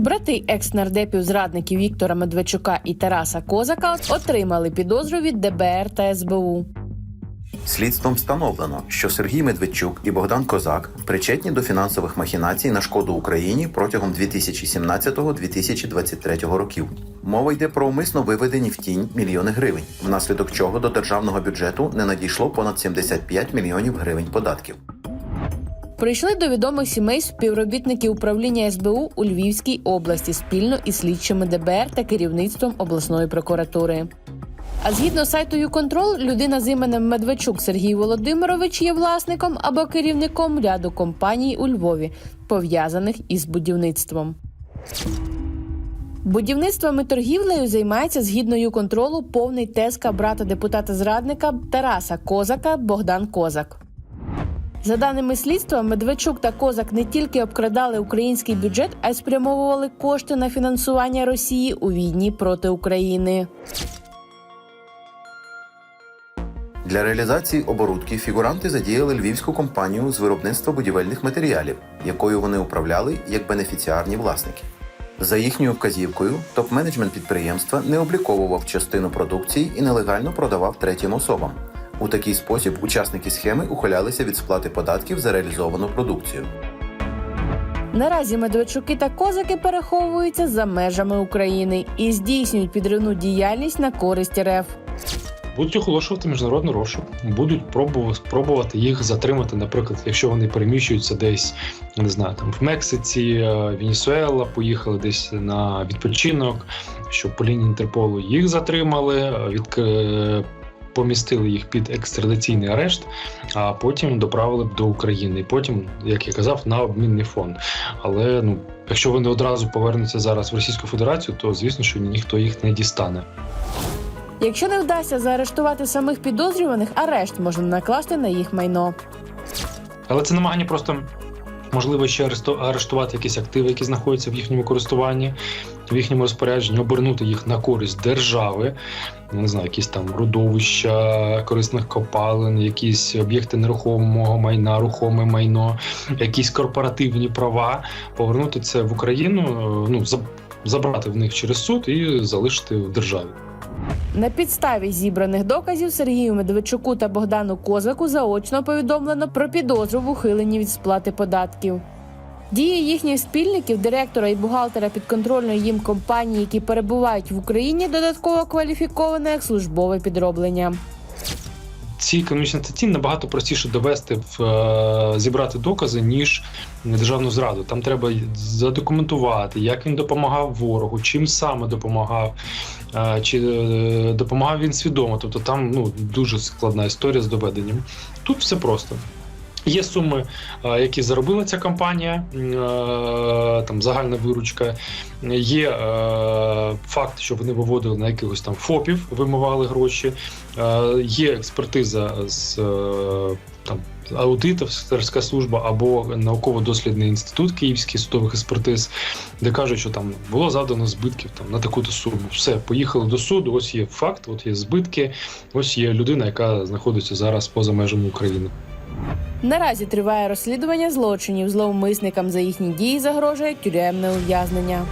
Брати екс-нардепів зрадників Віктора Медведчука і Тараса Козака отримали підозру від ДБР та СБУ. Слідством встановлено, що Сергій Медведчук і Богдан Козак причетні до фінансових махінацій на шкоду Україні протягом 2017-2023 років. Мова йде про умисно виведені в тінь мільйони гривень, внаслідок чого до державного бюджету не надійшло понад 75 мільйонів гривень податків. Прийшли до відомих сімей співробітники управління СБУ у Львівській області спільно із слідчими ДБР та керівництвом обласної прокуратури. А згідно сайту «Юконтрол», людина з іменем Медведчук Сергій Володимирович є власником або керівником ряду компаній у Львові, пов'язаних із будівництвом. Будівництвом і торгівлею займається згідно «Юконтролу» повний тезка брата депутата зрадника Тараса Козака Богдан Козак. За даними слідства, Медведчук та Козак не тільки обкрадали український бюджет, а й спрямовували кошти на фінансування Росії у війні проти України. Для реалізації оборудки фігуранти задіяли львівську компанію з виробництва будівельних матеріалів, якою вони управляли як бенефіціарні власники. За їхньою вказівкою, топ-менеджмент підприємства не обліковував частину продукції і нелегально продавав третім особам. У такий спосіб учасники схеми ухилялися від сплати податків за реалізовану продукцію. Наразі Медведчуки та Козаки переховуються за межами України і здійснюють підривну діяльність на користь РФ. Будуть оголошувати міжнародний розшук, будуть пробувати, спробувати їх затримати, наприклад, якщо вони переміщуються десь, не знаю, там в Мексиці, е, Венесуела, поїхали десь на відпочинок, щоб по лінії Інтерполу їх затримали, е, від, е, помістили їх під екстрадиційний арешт, а потім доправили б до України. І потім, як я казав, на обмінний фонд. Але ну, якщо вони одразу повернуться зараз в Російську Федерацію, то звісно, що ніхто їх не дістане. Якщо не вдасться заарештувати самих підозрюваних, арешт можна накласти на їх майно. Але це намагання просто можливо ще арешту- арештувати якісь активи, які знаходяться в їхньому користуванні, в їхньому розпорядженні, обернути їх на користь держави, не знаю, якісь там родовища корисних копалин, якісь об'єкти нерухомого майна, рухоме майно, якісь корпоративні права, повернути це в Україну, е, ну заб- забрати в них через суд і залишити в державі. На підставі зібраних доказів Сергію Медведчуку та Богдану Козаку заочно повідомлено про підозру в ухиленні від сплати податків. Дії їхніх спільників, директора і бухгалтера підконтрольної їм компанії, які перебувають в Україні, додатково кваліфіковано як службове підроблення. ці економічні статті набагато простіше довести в е, зібрати докази, ніж державну зраду. Там треба задокументувати, як він допомагав ворогу, чим саме допомагав, чи е, допомагав він свідомо. Тобто там ну дуже складна історія з доведенням. Тут все просто. Є суми, е, які заробила ця компанія, е, там загальна виручка. Є е, факт, що вони виводили на якихось там ФОПів, вимивали гроші. Є експертиза з там. Аудиторська служба або науково-дослідний інститут Київський судових експертиз, де кажуть, що там було завдано збитків там на таку-то суму. Все, поїхали до суду. Ось є факт, от є збитки. Ось є людина, яка знаходиться зараз поза межами України. Наразі триває розслідування злочинів. Зловмисникам за їхні дії загрожує тюремне ув'язнення.